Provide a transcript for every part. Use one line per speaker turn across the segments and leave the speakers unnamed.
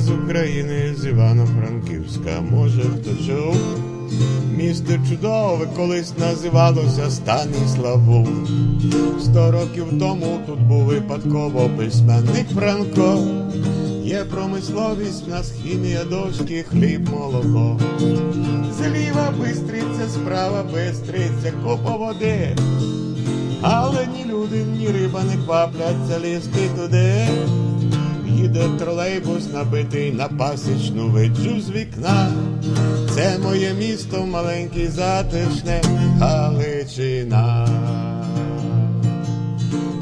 з України, з Івано-Франківська. Може, хто чув? Місто чудове колись називалося Станіславу. Сто років тому тут був випадково письменник Франко. Є промисловість, в нас хімія, дошки, хліб, молоко. Зліва бистриця, справа бистриця, купа води. Але ні люди, ні риба не квапляться лізти туди. Їде тролейбус, набитий на пасічну виджу з вікна. Це моє місто, маленький затишне Галичина.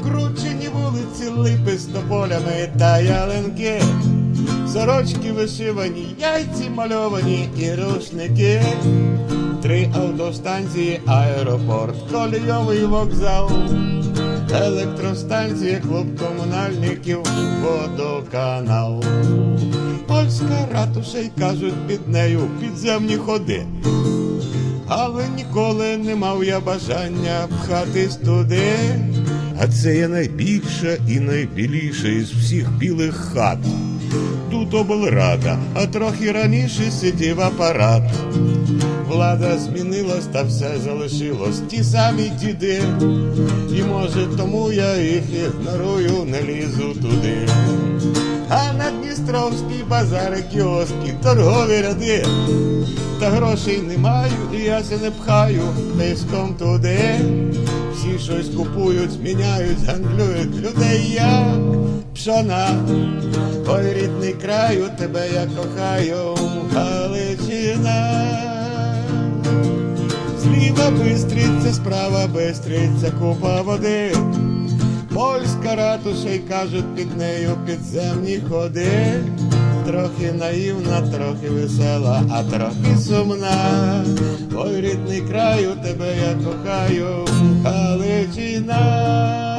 Кручені вулиці, липи з тополями та ялинки. Сорочки вишивані, яйці мальовані і рушники. Три автостанції, аеропорт, колійовий вокзал, електростанція, клуб комунальників, водоканал. Польська ратуша й кажуть під нею підземні ходи. Але ніколи не мав я бажання пхатись туди. А це є найбільша і найбіліша із всіх білих хат. Тут облрада, а трохи раніше сидів апарат. Влада змінилась, та все залишилось ті самі діди. І може тому я їх ігнорую, не лізу туди. А на Дністровській базари кіоски, торгові ряди. Та грошей не маю, і я се не пхаю тиском туди. Всі щось купують, зміняють, гандлюють людей як пшона. Ой, рідний краю, тебе я кохаю, Галичина. Справа бистриця, купа води. Польська ратуша й кажуть під нею підземні ходи. Трохи наївна, трохи весела, а трохи сумна. Ой, рідний краю, тебе я кохаю, Галичина.